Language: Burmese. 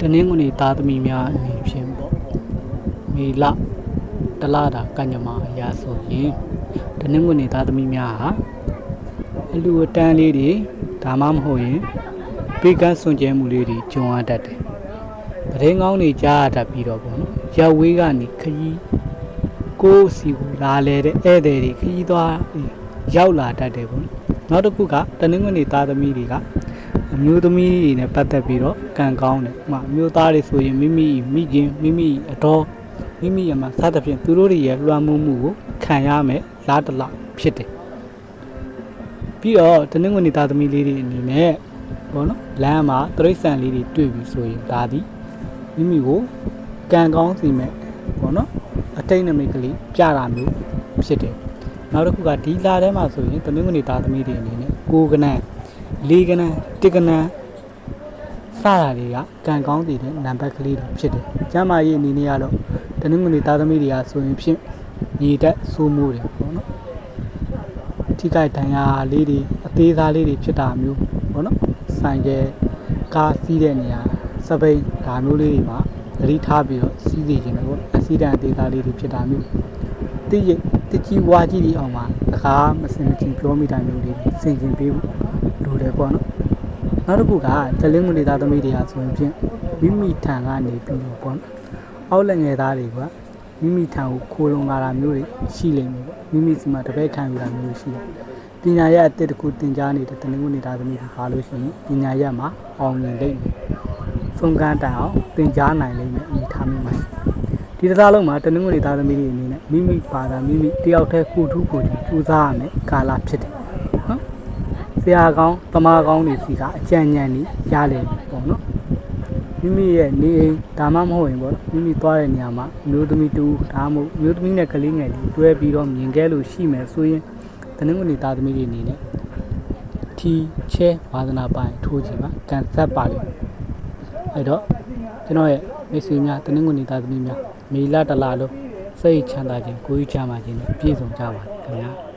တနင်္ဂနွေသားသမီးများအနေဖြင့်ပေါ့မေလတလတာကညမာအရာဆိုရင်တနင်္ဂနွေသားသမီးများဟာအလူအတန်းလေးတွေဒါမှမဟုတ်ရင်ပေကန်းစွန့်ကြဲမှုလေးတွေကြုံရတတ်တယ်။တရင်ကောင်းတွေကြားရတတ်ပြီးတော့ပေါ့နော်။ရက်ဝေးကနေခရီးကိုယ်စီကိုလာလဲတဲ့ဧည့်သည်တွေခရီးသွားရောက်လာတတ်တယ်ပေါ့နော်။နောက်တစ်ခုကတနင်္ဂနွေသားသမီးတွေက အမျိုးသမီးတွေနဲ့ပတ်သက်ပြီးတော့ကံကောင်းတယ်။ဥပမာအမျိုးသားတွေဆိုရင်မိမိမိခင်မိမိအတော်မိမိအမစသဖြင့်သူတို့တွေရဲ့လွှမ်းမိုးမှုကိုခံရမယ်လားတစ်လောက်ဖြစ်တယ်။ပြီးတော့တနင်္ဂနွေသားသမီးလေးတွေအနေနဲ့ဘောနော်လမ်းမှာတရိတ်ဆန်လေးတွေတွေ့ပြီဆိုရင်ဒါသည်မိမိကိုကံကောင်းစီမဲ့ဘောနော်အတိတ်နမိတ်ကလေးပြတာမျိုးဖြစ်တယ်။နောက်တစ်ခုကဒီလာထဲမှာဆိုရင်တနင်္ဂနွေသားသမီးတွေအနေနဲ့ကိုယ်ကနန်း လေးကနန်းတစ်ကနန်းစတာတွေကကံကောင်းစီတဲ့နံပါတ်ကလေးတွေဖြစ်တယ်။ကျမ်းမာရေးအနေနဲ့ကတော့တနင်္ဂနွေသားသမီးတွေကဆိုရင်ဖြင့်ညီတက်စိုးမိုးတယ်ပေါ့နော်။ထိခိုက်ဒဏ်ရာလေးတွေအသေးစားလေးတွေဖြစ်တာမျိုးပေါ့နော်။ဆိုင်ကယ်ကားစီးတဲ့နေရာစပိန်ဒါမျိုးလေးတွေမှာသတိထားပြီးတော့စီးစီခြင်းပဲပေါ့။အစီဒံအသေးစားလေးတွေဖြစ်တာမျိုးတိရိတ်တကြီးဝါကြီးတွေအောင်မှာတခါမစင်မချင်းကီလိုမီတာမျိုးလေးတွေဆင်ကျင်ပေးဖို့ လိုတယ်ပေါ့နော်။နောက်တစ်ခုကတလင်းငွေသားသမီးတွေဟာဆိုရင်ဖြင့်မိမိထံကနေပြီးတော့ပေါ့နော်။အောက်လက်ငယ်သားတွေကမိမိထံကိုခိုးလုံလာတာမျိုးတွေရှိလိမ့်မယ်ပေါ့။မိမိစီမှာတပည့်ခံယူတာမျိုးတွေရှိတယ်။ပညာရအတစ်တစ်ခုသင်ကြားနေတဲ့တလင်းငွေသားသမီးတွေပါလို့ရှိရင်ပညာရမှာအောင်မြင်လိမ့်မယ်။ဆုံးကန်းတိုင်အောင်သင်ကြားနိုင်လိမ့်မယ်အနေထားမျိုးမှာဒီတစ်သားလုံးမှာတနင်္ဂနွေသားသမီးတွေအနေနဲ့မိမိပါတာမိမိတယောက်တည်းကိုထုကိုထူစူးစမ်းရမယ်ကာလဖြစ်တယ်နော်ဆ ရာကောင်းတမားကောင်းတွေစီကအကြံဉာဏ်ကြီးရလိမ့်မယ်ပေါ့နော်မိမိရဲ့နေအိမ်ဒါမှမဟုတ်ရင်ပေါ့နော်မိမိသွားတဲ့နေရာမှာမျိုးသမီးတူဒါမှမဟုတ်မျိုးသမီးနဲ့ကလေးငယ်တွေတွဲပြီးတော့မြင်ခဲ့လို့ရှိမယ်ဆိုရင်တနင်္ဂနွေသားသမီးတွေအနေနဲ့ထီချဲဝါသနာပိုင်းထိုးခြင်းပါကန်ဆက်ပါလိမ့်မယ်အဲ့တော့ကျွန်တော်ရဲ့မိတ်ဆွေများတနင်္ဂနွေသားသမီးများမေလတလာလို့စိတ်ချမ်းသာခြင်းကိုယ်ချမ်းသာခြင်းနဲ့ပြည့်စုံကြပါစေခင်ဗျာ